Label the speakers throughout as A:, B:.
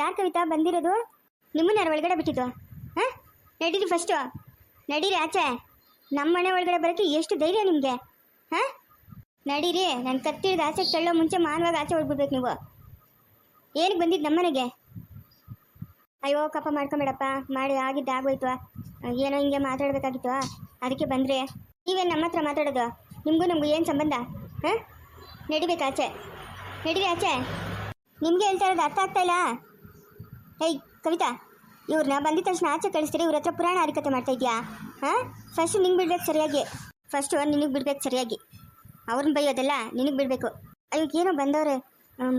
A: ಯಾರು ಕವಿತಾ? ಬಂದಿರೋದು? ನಿಮ್ಮನ್ನ ಯಾರು ಒಳಗಡೆ ಬಿಟ್ಟಿತ್ತು ಹಾಂ? ನಡೀರಿ ಫಸ್ಟು ನಡೀರಿ ಆಚೆ. ನಮ್ಮ ಮನೆ ಒಳಗಡೆ ಬರೋಕ್ಕೆ ಎಷ್ಟು ಧೈರ್ಯ ನಿಮಗೆ? ಹಾಂ? ನಡೀರಿ, ನಾನು ಕತ್ತಿಡ್ದು ಆಚೆ ತಳ್ಳೋ ಮುಂಚೆ ಮಾನವಾಗಿ ಆಚೆ ಹೊಡ್ಬಿಡ್ಬೇಕು ನೀವು. ಏನಕ್ಕೆ ಬಂದಿದ್ದು ನಮ್ಮನೆಗೆ ಅಯ್ಯೋ ಕಪ್ಪ ಮಾಡ್ಕೊಂಬೇಡಪ್ಪ. ಮಾಡಿ ಆಗಿದ್ದು ಆಗೋಯ್ತು. ಏನೋ ಹಿಂಗೆ ಮಾತಾಡಬೇಕಾಗಿತ್ತು. ಅದಕ್ಕೆ ಬಂದರೆ. ನೀವೇನು ನಮ್ಮ ಹತ್ರ ಮಾತಾಡೋದು? ನಿಮಗೂ ನಮಗೂ ಏನು ಸಂಬಂಧ? ಹಾಂ? ನಡಿಬೇಕು ಆಚೆ? ನಡೀರಿ ಆಚೆ. ನಿಮಗೆ ಹೇಳ್ತಾ ಇರೋದು ಅರ್ಥ ಆಗ್ತಾ ಹೇಯ್ ಕವಿತಾ ಇವ್ರನ್ನ ಬಂದಿದ ತಕ್ಷಣ ಆಚೆ ಕಳಿಸ್ತೀರಿ ಇವ್ರ ಹತ್ರ ಪುರಾಣ ಹರಿಕತೆ ಮಾಡ್ತಾ ಇದೆಯಾ? ಹಾಂ? ಫಸ್ಟ್ ನಿಂಗೆ ಬಿಡ್ಬೇಕು ಸರಿಯಾಗಿ. ಫಸ್ಟು ನಿನಗೆ ಬಿಡ್ಬೇಕು ಸರಿಯಾಗಿ. ಅವ್ರನ್ನ ಬೈಯೋದಲ್ಲ ನಿನಗೆ ಬಿಡಬೇಕು. ಅಯ್ಯೋ ಏನೋ ಬಂದವ್ರೆ.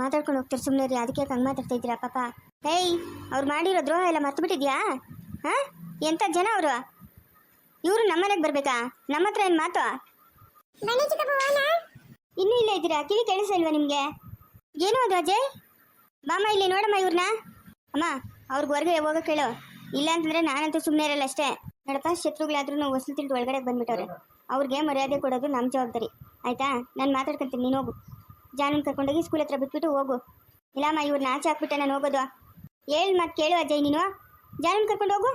A: ಮಾತಾಡ್ಕೊಂಡು ಹೋಗ್ತಾರೆ ಸುಮ್ಮನೆ ರೀ ಅದಕ್ಕೆ ಹಂಗೆ ಮಾತಾಡ್ತಾ ಇದ್ದೀರಾ ಪಾಪ. ಹೇಯ್ ಅವ್ರು ಮಾಡಿರೋ ದ್ರೋಹ ಎಲ್ಲ ಮರ್ತುಬಿಟ್ಟಿದ್ಯಾ? ಹಾಂ? ಎಂಥ ಜನ ಅವರು? ಇವರು ನಮ್ಮನೆಗೆ ಬರಬೇಕಾ? ನಮ್ಮ ಹತ್ರ ಏನು ಮಾತು? ಇನ್ನೂ ಇಲ್ಲೇ ಇದ್ದೀರಾ? ಕಿವಿ ಕೇಳಿಸಲ್ವಾ ನಿಮಗೆ? ಏನು ಅದು ಅಜಯ್? ಬಾಮ್ಮ ಇಲ್ಲಿ ನೋಡಮ್ಮ ಇವ್ರನ್ನ ಅಮ್ಮ, ಅವ್ರಿಗೆ ಹೊರಗೆ ಯಾವಾಗ ಹೇಳು ಇಲ್ಲ ಅಂತಂದ್ರೆ ನಾನಂತೂ ಸುಮ್ಮನೆ ಇರಲ್ಲ ಅಷ್ಟೇ. ನಡಪ ಶತ್ರುಗಳಾದ್ರೂ ಹೊಸಲು ತಿಂದು ಒಳಗಡೆ ಬಂದ್ಬಿಟ್ಟವ್ರೆ. ಅವ್ರಿಗೆ ಮರ್ಯಾದೆ ಕೊಡೋದು ನಮ್ಮ ಜವಾಬ್ದಾರಿ. ಆಯ್ತಾ? ನಾನು ಮಾತಾಡ್ಕೊಂತೀನಿ, ನೀನು ಹೋಗು. ಜಾನನ್ ಕರ್ಕೊಂಡೋಗಿ ಸ್ಕೂಲ್ ಹತ್ರ ಬಿಟ್ಬಿಟ್ಟು ಹೋಗು. ಇಲ್ಲಮ್ಮ ಇವ್ರನ್ನ ಆಚೆ ಹಾಕ್ಬಿಟ್ಟೆ, ನಾನು ಹೋಗೋದು. ಹೇಳಿ ಮತ್ತೆ ಕೇಳು ಅಜಯ್ ನೀನು. ಜಾನನ್ ಕರ್ಕೊಂಡು ಹೋಗು.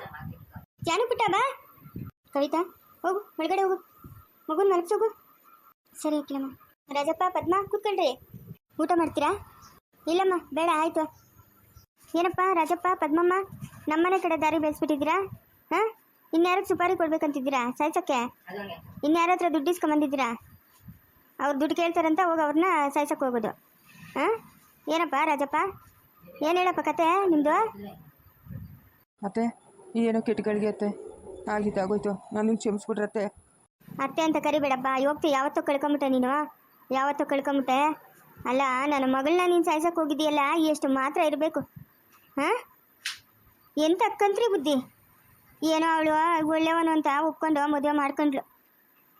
A: ಜಾನು ಪುಟ್ಟ, ಬಾ. ಕವಿತಾ, ಹೋಗು, ಒಳಗಡೆ ಹೋಗು. ಮಗು ಮಲಗ್ಸೋಗು ಸರಿ ಓಕೆಲಮ್ಮ ರಾಜಪ್ಪ, ಪದ್ಮ, ಕೂತ್ಕೊಳ್ರಿ. ಊಟ ಮಾಡ್ತೀರಾ? ಇಲ್ಲಮ್ಮ, ಬೇಡ, ಆಯಿತು. ಏನಪ್ಪ ರಾಜಪ್ಪ ಪದ್ಮಮ್ಮ ನಮ್ಮನೆ ಕಡೆ ದಾರಿ ಬೆಳೆಸ್ಬಿಟ್ಟಿದ್ದೀರಾ? ಹಾಂ? ಇನ್ಯಾರಿಗೆ ಸುಪಾರಿ ಕೊಡ್ಬೇಕಂತಿದ್ದೀರಾ ಸಾಯ್ಸೋಕ್ಕೆ? ಇನ್ಯಾರ ಹತ್ರ ದುಡ್ಡು ಇಸ್ಕೊಂಬಂದಿದ್ದೀರಾ? ಅವ್ರು ದುಡ್ಡು ಕೇಳ್ತಾರಂತ ಹೋಗಿ ಅವ್ರನ್ನ ಸಾಯ್ಸಕ್ಕೆ ಹೋಗೋದು. ಹಾಂ? ಏನಪ್ಪ ರಾಜಪ್ಪ? ಏನು ಹೇಳಪ್ಪ ಕತೆ ನಿಮ್ಮದು
B: ಅತ್ತೆ ಏನೋ ಕೆಟ್ಟಗಳಿಗೆ ಅತ್ತೆ. ಆಗಿದ್ದಾಗೋಯ್ತು ನನಗೆ ಕ್ಷಮಿಸ್ಬಿಟ್ರತ್ತೆ
A: ಅತ್ತೆ. ಅಂತ ಕರಿಬೇಡಪ್ಪ. ಯೋಗ್ತಿ ಯಾವತ್ತೋ ಕಳ್ಕೊಂಬಿಟ್ಟೆ ನೀನು. ಯಾವತ್ತೋ ಕಳ್ಕೊಂಬಿಟ್ಟೆ. ಅಲ್ಲ ನನ್ನ ಮಗಳನ್ನ ನೀನು ಸಾಯ್ಸಕ್ಕೆ ಹೋಗಿದ್ದೀಯಲ್ಲ ಎಷ್ಟು ಮಾತ್ರ ಇರಬೇಕು. ಹಾಂ? ಎಂತ ಅಕ್ಕಂತ್ರಿ ಬುದ್ಧಿ? ಏನೋ ಅವಳು ಒಳ್ಳೆಯವನು ಅಂತ ಒಪ್ಕೊಂಡು ಮದುವೆ ಮಾಡ್ಕೊಂಡ್ಳು.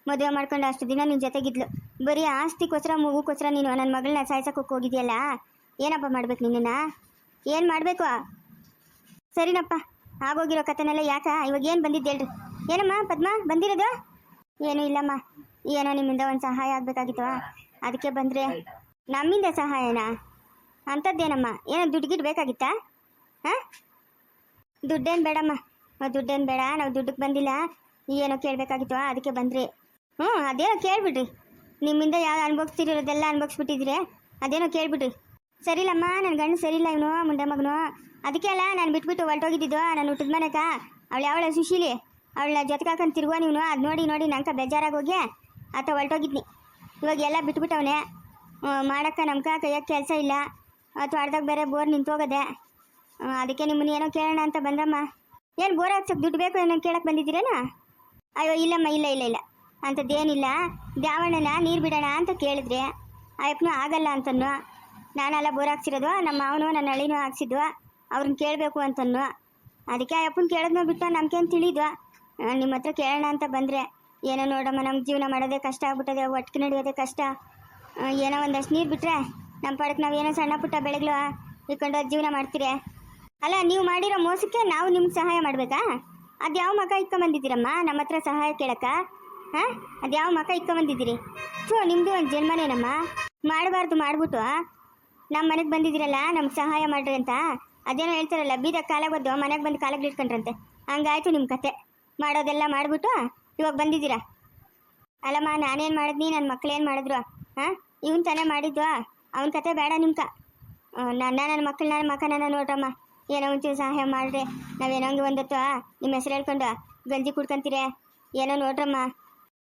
A: ಮದುವೆ ಮಾಡ್ಕೊಂಡು ಅಷ್ಟು ದಿನ ನಿನ್ನ ಜೊತೆಗಿದ್ಲು. ಬರೀ ಆಸ್ತಿಗೋಸ್ಕರ, ಮಗುಗೋಸ್ಕರ ನೀನು ನನ್ನ ಮಗಳನ್ನ ಸಾಯ್ಸಕ್ಕೆ ಹೋಗಿದೆಯಲ್ಲ? ಏನಪ್ಪ ಮಾಡ್ಬೇಕು ನಿನ್ನನ್ನು? ಏನು ಮಾಡಬೇಕು? ಸರಿನಪ್ಪ, ಆಗೋಗಿರೋ ಕಥೆನೆಲ್ಲ ಯಾಕ? ಇವಾಗ ಏನು ಬಂದಿದ್ದು ಹೇಳ್ರಿ. ಏನಮ್ಮ, ಪದ್ಮ, ಬಂದಿರೋದು? ಏನೂ ಇಲ್ಲಮ್ಮ. ಏನೋ ನಿಮ್ಮಿಂದ ಒಂದು ಸಹಾಯ ಆಗಬೇಕಾಗಿತ್ತು. ಅದಕ್ಕೆ ಬಂದರೆ ನಮ್ಮಿಂದ ಸಹಾಯನಾ? ಅಂಥದ್ದೇನಮ್ಮ? ಏನೋ ದುಡ್ಡು ಬೇಕಾಗಿತ್ತಾ? ಹಾಂ? ದುಡ್ಡೇನು ಬೇಡಮ್ಮ. ದುಡ್ಡೇನು ಬೇಡ. ನಾವು ದುಡ್ಡಕ್ಕೆ ಬಂದಿಲ್ಲ. ಏನೋ ಕೇಳಬೇಕಾಗಿತ್ತು. ಅದಕ್ಕೆ ಬಂದ್ರಿ. ಹ್ಞೂ ಅದೇನೋ ಕೇಳಿಬಿಡ್ರಿ. ನಿಮ್ಮಿಂದ ಯಾವ ಅನ್ಭವಿಸ್ತಿರೋದೆಲ್ಲ ಅನ್ಭವಿಸ್ಬಿಟ್ಟಿದ್ದೀರಿ? ಅದೇನೋ ಕೇಳಿಬಿಡ್ರಿ. ಸರಿಲಮ್ಮ ನನ್ನ ಗಂಡು ಸರಿಯಿಲ್ಲ ಇವನು ಮುಂದೆ ಮಗನು. ಅದಕ್ಕೆ ಅಲ್ಲ, ನಾನು ಬಿಟ್ಬಿಟ್ಟು ಹೊರಟೋಗಿದ್ದಿದ್ದು ನಾನು ಹುಟ್ಟಿದ ಮನೆಕ. ಅವಳು ಯಾವಳ ಸುಶೀಲಿ? ಅವಳ ಜೊತೆಗೆ ಹಾಕೊಂಡು ತಿರುಗುವ ನೀನು? ಅದು ನೋಡಿ ನೋಡಿ ನಂಗೆ ಬೇಜಾರಾಗೋಗಿ ಆತ ಹೊರಟೋಗಿದ್ನಿ. ಇವಾಗ ಎಲ್ಲ ಬಿಟ್ಬಿಟ್ಟವನೆ. ಮಾಡೋಕ್ಕೆ ನಮ್ಕ ಕೈಯಾಗ ಕೆಲಸ ಇಲ್ಲ. ತ್ವಾಡ್ದಾಗ ಬೇರೆ ಬೋರ್ ನಿಂತೋಗದೆ. ಅದಕ್ಕೆ ನಿಮ್ಮನ್ನ ಏನೋ ಕೇಳೋಣ ಅಂತ ಬಂದಮ್ಮ. ಏನು ಬೋರ್ ಹಾಕ್ಸೋಕೆ ದುಡ್ಡು ಬೇಕು ಏನೋ ಕೇಳಕ್ಕೆ ಬಂದಿದ್ದೀರೇನಾ? ಅಯ್ಯೋ, ಇಲ್ಲಮ್ಮ, ಇಲ್ಲ ಇಲ್ಲ ಇಲ್ಲ. ಅಂಥದ್ದೇನಿಲ್ಲ ದ್ಯಾವಣ್ಣನ ನೀರು ಬಿಡೋಣ ಅಂತ ಕೇಳಿದ್ರೆ, ಅಯ್ಯಪ್ಪನೂ ಆಗಲ್ಲ ಅಂತನು ನಾನೆಲ್ಲ ಬೋರ್ ಹಾಕ್ಸಿರೋದು ನಮ್ಮ ಮಾವನು ನನ್ನ ಹಳ್ಳಿನೂ ಹಾಕ್ಸಿದ್ವ ಅವ್ರನ್ನ ಕೇಳಬೇಕು ಅಂತನು ಅದಕ್ಕೆ ಅಯ್ಯಪ್ಪನ ಕೇಳೋದನ್ನ ಬಿಟ್ಟು ನಮ್ಗೇನು ತಿಳಿದ್ವ ನಿಮ್ಮ ಹತ್ರ ಕೇಳೋಣ ಅಂತ ಬಂದರೆ, ಏನೋ ನೋಡಮ್ಮ ನಮ್ಮ ಜೀವನ ಮಾಡೋದೇ ಕಷ್ಟ ಆಗ್ಬಿಟ್ಟದೆ, ಒಟ್ಟಿಗೆ ನಡೆಯೋದೇ ಕಷ್ಟ. ಏನೋ ಒಂದಷ್ಟು ನೀರು ಬಿಟ್ಟರೆ ನಮ್ಮ ಪಡಕ್ಕೆ ನಾವು ಏನೋ ಸಣ್ಣ ಪುಟ್ಟ ಬೆಳೆಗಳು ಇಟ್ಕೊಂಡು ಜೀವನ ಮಾಡ್ತೀರಿ. ಅಲ್ಲ, ನೀವು ಮಾಡಿರೋ ಮೋಸಕ್ಕೆ ನಾವು ನಿಮ್ಗೆ ಸಹಾಯ ಮಾಡಬೇಕಾ? ಅದು ಯಾವ ಮಗ ಇಟ್ಕೊಂಬಂದಿದ್ದೀರಮ್ಮ? ನಮ್ಮ ಹತ್ರ ಸಹಾಯ ಕೇಳಕ್ಕ? ಹಾಂ? ಅದು ಯಾವ ಮಗ ಇಟ್ಕೊಂಬಂದಿದ್ದೀರಿ? ಥೂ ನಿಮ್ಮದು ಒಂದು ಜನ್ಮನೇನಮ್ಮ? ಮಾಡಬಾರ್ದು, ಮಾಡ್ಬಿಟ್ಟು ನಮ್ಮ ಮನೆಗೆ ಬಂದಿದ್ದೀರಲ್ಲ, ನಮ್ಗೆ ಸಹಾಯ ಮಾಡ್ರಿ ಅಂತ. ಅದೇನೋ ಹೇಳ್ತಾರಲ್ಲ, ಬೀದ ಕಾಲ ಬದ್ದು ಮನೆಗೆ ಬಂದು ಕಾಲಾಗಿ ಇಟ್ಕೊಂಡ್ರಂತೆ. ಹಂಗಾಯ್ತು ನಿಮ್ಮ ಕತೆ. ಮಾಡೋದೆಲ್ಲ ಮಾಡಿಬಿಟ್ಟು, ಇವಾಗ ಬಂದಿದ್ದೀರ? ಅಲ್ಲಮ್ಮ, ನಾನೇನು ಮಾಡಿದ್ನಿ? ನನ್ನ ಮಕ್ಳೇನು ಮಾಡಿದ್ರು? ಹಾಂ? ಇವನ್ ತಾನೇ ಮಾಡಿದ್ವಾ ಅವನ ಕತೆ ಬೇಡ ನಿಮ್ಕ ನನ್ನ ನನ್ನ ಮಕ್ಕಳನ್ನ ನನ್ನ ನೋಡ್ರಮ್ಮ. ಏನೋ ಒಂಚೂರು ಸಹಾಯ ಮಾಡ್ರಿ. ನಾವೇನೋ ಹಂಗೆ ಒಂದತ್ತು ನಿಮ್ಮ ಹೆಸರು ಹೇಳ್ಕೊಂಡು ಗಂಜಿ ಕುಡ್ಕೊಂತೀರಿ. ಏನೋ ನೋಡ್ರಮ್ಮ.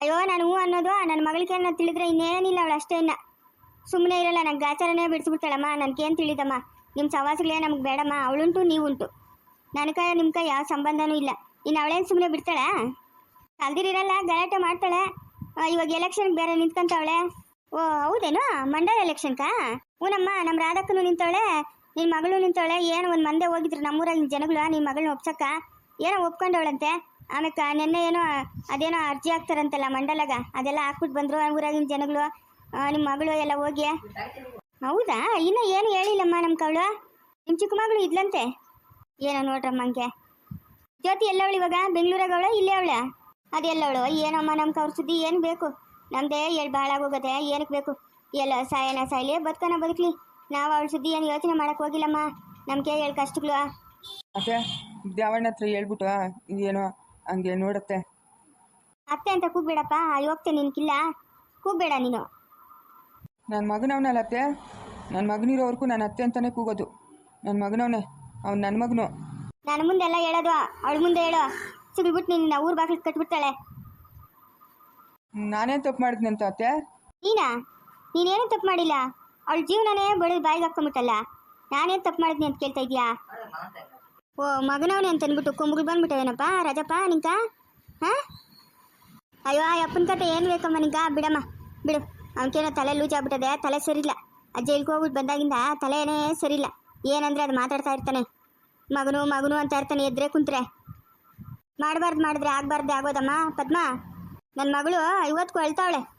A: ಅಯ್ಯೋ, ನಾನು ಹೂ ಅನ್ನೋದು, ನನ್ನ ಮಗಳಿಗೆ ಏನೋ ತಿಳಿದ್ರೆ ಇನ್ನೇನಿಲ್ಲ ಅವಳು ಅಷ್ಟೇ ಇನ್ನ. ಸುಮ್ಮನೆ ಇರಲ್ಲ, ನಂಗೆ ಗಾಚಾರನೇ ಬಿಡಿಸ್ಬಿಡ್ತಾಳಮ್ಮ. ನನಗೇನು ತಿಳಿದಮ್ಮ? ನಿಮ್ಮ ಸವಾಸಗಳೇ ನಮ್ಗೆ ಬೇಡಮ್ಮ. ಅವಳುಂಟು ನೀವುಂಟು. ನನ್ನ ಕೈ ನಿಮ್ಮ ಕೈ ಯಾವ ಸಂಬಂಧನೂ ಇಲ್ಲ. ಇನ್ನು ಅವಳೇನು ಸುಮ್ಮನೆ ಬಿಡ್ತಾಳಾ? ಕಲ್ದಿರಿರಲ್ಲ ಗಲಾಟೆ ಮಾಡ್ತಾಳೆ. ಇವಾಗ ಎಲೆಕ್ಷನ್ಗೆ ಬೇರೆ ನಿಂತ್ಕೊಂತವಳೆ. ಓ, ಹೌದೇನು? ಮಂಡಲ ಎಲೆಕ್ಷನ್ಕಾ ಹ್ಞೂನಮ್ಮ ನಮ್ಮ ರಾಧಕ್ಕನು ನಿಂತವಳೆ. ನಿನ್ನ ಮಗಳು ನಿಂತವಳೆ, ಏನು ಒಂದು ಮಂದೆ ಹೋಗಿದ್ರು ನಮ್ಮೂರಾಗಿನ ಜನಗಳು ನಿನ್ನ ಮಗಳನ್ನ ಒಪ್ಸಕ್ಕ? ಏನೋ ಒಪ್ಕೊಂಡವಳಂತೆ? ಆಮೇಲೆ ನಿನ್ನೆ ಏನೋ ಅದೇನೋ ಅರ್ಜಿ ಹಾಕ್ತಾರಂತಲ್ಲ ಮಂಡಲಾಗ, ಅದೆಲ್ಲ ಹಾಕ್ಬಿಟ್ಟು ಬಂದರು ಊರಾಗಿನ ಜನಗಳು ನಿಮ್ಮ ಮಗಳು ಎಲ್ಲ ಹೋಗಿ. ಹೌದಾ? ಇನ್ನೂ ಏನು ಹೇಳಿಲ್ಲಮ್ಮ ನಮ್ಮ ಕವಳು? ನಿಮ್ಮ ಚಿಕ್ಕ ಮಗಳು ಇದ್ಲಂತೆ? ಏನೋ ನೋಡ್ರಮ್ಮ ಹಂಗೆ. ಜ್ಯೋತಿ ಎಲ್ಲವಳು ಇವಾಗ? ಬೆಂಗಳೂರಾಗ ಅವಳ, ಇಲ್ಲೇ ಅವಳ? ಅದೆಲ್ಲವಳು? ಏನಮ್ಮ ನಮ್ಗೆ ಕವ್ರ ಸುದ್ದಿ? ಏನು ಬೇಕು? ನಮ್ದೇ ಎಲ್ಲಿ ಭಾಳ ಆಗೋಗದೆ ಏನಕ್ಕೆ ಬೇಕು? ಎಲ್ಲ ಸಾಯನ ಸಾಯ್ಲಿ, ಬದುಕನ ಬದುಕಲಿ. ನಾವು ಅವಳ ಸುದ್ದಿ ಏನು ಯೋಚನೆ ಮಾಡಕ್ ಹೋಗಿಲ್ಲಮ್ಮ. ನಮ್ಗೆ ಹೇಳಿ ಕಷ್ಟಗಳು.
B: ಅತ್ತೆ ದ್ಯಾವಣ್ಣ ಹತ್ರ ಹೇಳ್ಬಿಟ್ಟು ಏನೋ ಹಂಗೆ ನೋಡತ್ತೆ.
A: ಅತ್ತೆ ಅಂತ ಕೂಗ್ಬೇಡಪ್ಪ ಅಲ್ಲಿ ಹೋಗ್ತೇನೆ ನಿನ್ಕಿಲ್ಲ ಕೂಗ್ಬೇಡ ನೀನು.
B: ನನ್ನ ಮಗನವನಲ್ಲ ಅತ್ತೆ. ನನ್ನ ಮಗನಿರೋವರೆಗೂ ನಾನು ಅತ್ತೆ ಅಂತಾನೆ ಕೂಗೋದು. ನನ್ನ ಮಗನವನೇ ಅವ್ನು ನನ್ನ ಮಗನು.
A: ನಾನು ಮುಂದೆಲ್ಲ ಹೇಳೋದು ಅವಳ ಮುಂದೆ ಹೇಳು. ಸಿಗ್ಬಿಟ್ಟು ನಿನ್ನ ಊರ್ ಬಾಗಿಲು ಕಟ್ಬಿಡ್ತಾಳೆ.
B: ನಾನೇನು ತಪ್ಪು ಮಾಡಿದ್ನಂತ ಅತ್ತೆ?
A: ನೀನಾ? ನೀನೇನು ತಪ್ಪು ಮಾಡಿಲ್ಲ? ಅವಳ ಜೀವನನೇ ಬಡಿದು ಬಾಯಿಗೆ ಹಾಕೊಂಬಿಟ್ಟಲ್ಲ ನಾನೇನು ತಪ್ಪು ಮಾಡಿದ್ನಿ ಅಂತ ಕೇಳ್ತಾ ಇದೀಯಾ? ಓ, ಮಗನವನೇ ಅಂತ ಅಂದ್ಬಿಟ್ಟು ಕೊಂಬುಗಳು ಬಂದ್ಬಿಟ್ಟವೇನಪ್ಪ ರಾಜಪ್ಪ, ನಿಂಕ? ಹಾ? ಅಯ್ಯೋ, ಆ ಅಪ್ಪನ ಕತೆ ಏನು ಬೇಕಮ್ಮ ನಿಂಕ? ಬಿಡಮ್ಮ. ಬಿಡು. ಅವನಿಗೇನೋ ತಲೆ ಲೂಜ್ ಆಗ್ಬಿಟ್ಟದೆ, ತಲೆ ಸರಿಲ್ಲ ಅಜ್ಜ ಹೋಗ್ಬಿಟ್ಟು ಬಂದಾಗಿಂದ ತಲೆನೇ ಸರಿಲ್ಲ ಏನಂದ್ರೆ ಅದು ಮಾತಾಡ್ತಾ ಇರ್ತಾನೆ. ಮಗನು ಮಗನು ಅಂತ ಇರ್ತಾನೆ, ಎದ್ರೆ ಕುಂತ್ರೆ. ಮಾಡಬಾರ್ದು ಮಾಡಿದ್ರೆ ಆಗಬಾರ್ದೆ ಆಗೋದಮ್ಮ, ಪದ್ಮ? ನನ್ನ ಮಗಳು ಐವತ್ತು ಅಳ್ತಾವಳೆ.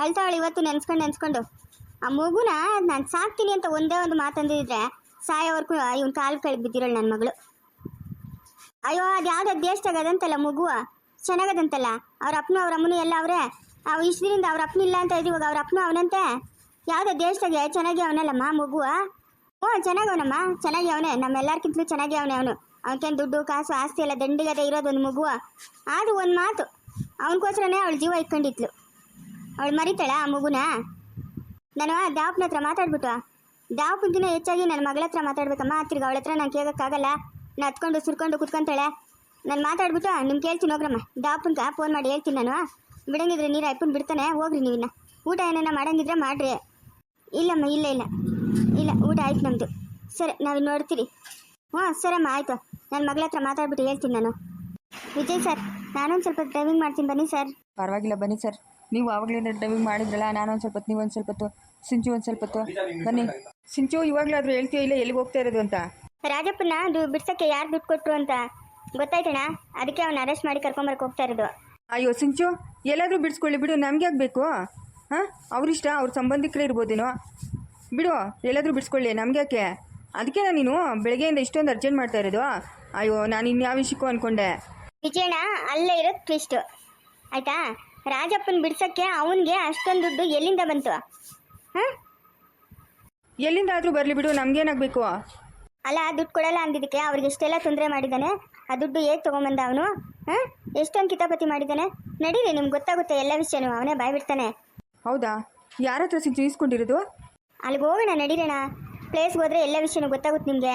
A: ಅಳ್ತಾವಳೆ ಇವತ್ತು ನೆನ್ಸ್ಕೊಂಡು ನೆನ್ಸ್ಕೊಂಡು. ಆ ಮಗುನ ನಾನು ಸಾಕ್ತೀನಿ ಅಂತ ಒಂದೇ ಒಂದು ಮಾತಂದಿದ್ರೆ ಸಾಯೋವರೆಗೂ ಇವನ್ ಕಾಲು ಕೆಳಗೆ ಬಿದ್ದಿರೋಳು ನನ್ನ ಮಗಳು. ಅಯ್ಯೋ, ಅದು ಯಾವ್ದು ದೇಶದಾಗ ಅದಂತಲ್ಲ ಮಗು? ಚೆನ್ನಾಗದಂತಲ್ಲ? ಅವ್ರ ಅಪ್ಪನು ಅವ್ರ ಅಮ್ಮನು ಎಲ್ಲ ಅವರೇ? ಅವ್ ಇಷ್ಟು ದಿನದಿಂದ ಅವ್ರ ಅಪ್ಪನ ಇಲ್ಲ ಅಂತ ಇದ್ದೀವಾಗ ಅವ್ರ ಅಪ್ಪನು ಅವನಂತೆ? ಯಾವುದೋ ದೇಶದಾಗೆ ಚೆನ್ನಾಗಿ ಅವನಲ್ಲಮ್ಮ ಮಗುವ ಓ, ಚೆನ್ನಾಗಿ ಅವನಮ್ಮ. ಚೆನ್ನಾಗಿ ಅವನೇ. ನಮ್ಮೆಲ್ಲರ್ಕಿಂತಲೂ ಚೆನ್ನಾಗಿ ಅವನೇ ಅವನು. ಅವನಿಗೇನು ದುಡ್ಡು, ಕಾಸು, ಆಸ್ತಿ ಎಲ್ಲ ದಂಡಿಗದೆ ಇರೋದು ಒಂದು ಮಗುವ ಆದ್ರೂ ಒಂದು ಮಾತು. ಅವನಿಗೋಸ್ಕರನೇ ಅವಳು ಜೀವ ಇಟ್ಕೊಂಡಿದ್ಲು. ಅವಳು ಮರಿತಾಳ ಆ ಮಗುನ? ನಾನು ದಾವಪ್ನ ಹತ್ರ ಮಾತಾಡ್ಬಿಟ್ಟು ದಾವಪ್ಪಗಿನ ಹೆಚ್ಚಾಗಿ ನನ್ನ ಮಗಳ ಹತ್ರ ಮಾತಾಡ್ಬೇಕಮ್ಮ. ತಿರ್ಗಿ ಅವಳ ಹತ್ರ ನಾನು ಕೇಳೋಕ್ಕಾಗಲ್ಲ. ನಾನು ಹತ್ಕೊಂಡು ಸುರ್ಕೊಂಡು ಕುತ್ಕೊಂತಾಳೆ. ನಾನು ಮಾತಾಡ್ಬಿಟ್ಟು ನಿಮ್ಗೆ ಕೇಳ್ತೀನಿ ಹೋಗ್ರಮ್ಮ. ದಾವಪ್ಪನ್ಕ ಫೋನ್ ಮಾಡಿ ಹೇಳ್ತೀನಿ ನಾನು. ಬಿಡಂಗಿದ್ರೆ ನೀರು ಅಪ್ಪನ್ ಬಿಡ್ತಾನೆ. ಹೋಗ್ರಿ ನೀವಿನ್ನ. ಊಟ ಏನನ್ನ ಮಾಡಂಗಿದ್ರೆ ಮಾಡ್ರಿ. ಇಲ್ಲಮ್ಮ, ಇಲ್ಲ ಇಲ್ಲ. ಇಲ್ಲ, ಊಟ ಆಯ್ತು ನಮ್ಮದು ಸರಿ ನಾವು ನೋಡ್ತೀರಿ. ಹ್ಞೂ ಸರಮ್ಮ ಆಯಿತು. ನನ್ನ ಮಗಳ ಹತ್ರ ಮಾತಾಡ್ಬಿಟ್ಟು ಹೇಳ್ತೀನಿ ನಾನು. ವಿಜಯ್ ಸರ್, ನಾನೊಂದು ಸ್ವಲ್ಪ ಡ್ರೈವಿಂಗ್ ಮಾಡ್ತೀನಿ. ಬನ್ನಿ ಸರ್.
B: ಪರವಾಗಿಲ್ಲ, ಬನ್ನಿ ಸರ್. ನೀವು ಆವಾಗಲಿಂದ ಡ್ರೈವಿಂಗ್ ಮಾಡಿದ್ರಲ್ಲ ನಾನು ಒಂದು ಸ್ವಲ್ಪ ಹೊತ್ತು ನೀವು ಒಂದು ಸ್ವಲ್ಪ ಹೊತ್ತು ಸಿಂಚು ಒಂದು ಸ್ವಲ್ಪ ಹೊತ್ತು ಬನ್ನಿ. ಸಿಂಚು ಇವಾಗಲಾದರೂ ಹೇಳ್ತೀಯ ಇಲ್ಲ ಎಲ್ಲಿಗೆ ಹೋಗ್ತಾ ಇರೋದು ಅಂತ?
A: ರಾಜಪ್ಪನ ಅದು ಬಿಡ್ಸಕ್ಕೆ ಯಾರು ದುಡ್ಡು ಕೊಟ್ಟರು ಅಂತ? ಗೊತ್ತಾಯ್ತಣ್ಣ? ಅದಕ್ಕೆ ಅವ್ನು ಅರೆಸ್ಟ್ ಮಾಡಿ ಕರ್ಕೊಂಬರಕ್ಕೆ ಹೋಗ್ತಾ ಇರೋದು.
B: ಅಯ್ಯೋ ಸಿಂಚು ಎಲ್ಲಾದರೂ ಬಿಡಿಸ್ಕೊಳ್ಳಿ ಬಿಡು ನಮ್ಗೆ ಯಾಕೆ ಬೇಕು? ಹಾಂ? ಅವ್ರಿಷ್ಟ ಅವ್ರ ಸಂಬಂಧಿಕರೇ ಇರ್ಬೋದೇನೋ? ಬಿಡು ಎಲ್ಲಾದರೂ ಬಿಡಿಸ್ಕೊಳ್ಳಿ ನಮ್ಗೆ ಯಾಕೆ? ಅದಕ್ಕೆ ನೀನು ಬೆಳಗ್ಗೆಯಿಂದ ಇಷ್ಟೊಂದು ಅರ್ಜೆಂಟ್ ಮಾಡ್ತಾ ಇರೋದು? ಅಯ್ಯೋ ನಾನು ಇನ್ಯಾವ ವಿಷಯಕ್ಕೂ ಅಂದ್ಕೊಂಡೆ
A: ವಿಜಯಣ್ಣ ಅಲ್ಲೇ ಇರೋದು ಟ್ವಿಸ್ಟ್ ಆಯ್ತಾ? ರಾಜಪ್ಪನ ಬಿಡ್ಸೋಕ್ಕೆ ಅವನಿಗೆ ಅಷ್ಟೊಂದು ದುಡ್ಡು ಎಲ್ಲಿಂದ ಬಂತು? ಹಾಂ?
B: ಎಲ್ಲಿಂದಾದರೂ ಬರಲಿ ಬಿಡು ನಮ್ಗೇನಾಗಬೇಕು?
A: ಅಲ್ಲ ದುಡ್ಡು ಕೊಡಲ್ಲ ಅಂದಿದ್ದಕ್ಕೆ ಅವ್ರಿಗೆ ಇಷ್ಟೆಲ್ಲ ತೊಂದರೆ ಮಾಡಿದ್ದಾನೆ? ಆ ದುಡ್ಡು ಹೇಗೆ ತೊಗೊಂಬಂದ ಅವನು? ಹಾಂ? ಎಷ್ಟೊಂದು ಕಿತಾಪತಿ ಮಾಡಿದ್ದಾನೆ? ನಡೀರಿ ನಿಮ್ಗೆ ಗೊತ್ತಾಗುತ್ತೆ ಎಲ್ಲ ವಿಷಯನೂ. ಅವನೇ ಬಾಯ್ ಬಿಡ್ತಾನೆ.
B: ಹೌದಾ? ಯಾರ ಹತ್ರ ಸಿಂಚು ಇಸ್ಕೊಂಡಿರೋದು
A: ಅಲ್ಲಿಗೆ ಹೋಗೋಣ ನಡೀರಣ ಪ್ಲೇಸ್ಗೆ ಹೋದ್ರೆ ಎಲ್ಲ ವಿಷಯನೂ ಗೊತ್ತಾಗುತ್ತೆ ನಿಮಗೆ.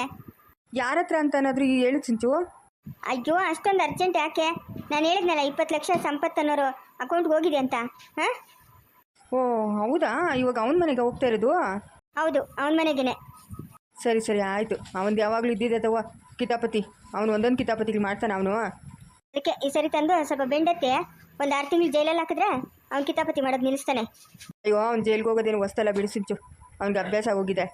B: ಯಾರ ಹತ್ರ ಅಂತ ಅನ್ನೋದ್ರು ಹೇಳು ಸಿಂಚು
A: ಅಯ್ಯೋ ಅಷ್ಟೊಂದು ಅರ್ಜೆಂಟ್ ಯಾಕೆ? ನಾನು ಹೇಳಿದ್ನಲ್ಲ ಇಪ್ಪತ್ತು ಲಕ್ಷ ಸಂಪತ್ತು ಅನ್ನೋರು. ಅಕೌಂಟ್ಗೆ ಹೋಗಿದೆ ಅಂತ ಹಾಂ?
B: ಓ ಹೌದಾ? ಇವಾಗ ಅವನ ಮನೆಗೆ ಹೋಗ್ತಾ ಇರೋದು?
A: ಹೌದು ಅವನ ಮನೆಗೇನೆ.
B: ಸರಿ ಸರಿ ಆಯಿತು. ಅವನು ಯಾವಾಗಲೂ ಇದ್ದಿದೆ ತವ ಕಿತಾಪತಿ. ಅವನು ಒಂದೊಂದು ಕಿತಾಪತಿಗಳು ಮಾಡ್ತಾನೆ ಅವನು.
A: ಅದಕ್ಕೆ ಈ ಸರಿ ತಂದು ಸ್ವಲ್ಪ ಬೆಂಡತ್ತೆ ಒಂದು ಆರು ತಿಂಗಳು ಜೈಲಲ್ಲಿ ಹಾಕಿದ್ರೆ ಅವ್ನು ಕಿತಾಪತಿ ಮಾಡೋದು ನಿಲ್ಲಿಸ್ತಾನೆ.
B: ಅಯ್ಯೋ ಅವ್ನು ಜೈಲ್ಗೆ ಹೋಗೋದೇನು ಹೊಸ್ತಲ್ಲ ಬಿಡಿಸಿಂಚು. ಅವ್ನಿಗೆ ಅಭ್ಯಾಸ ಆಗೋಗಿದೆ.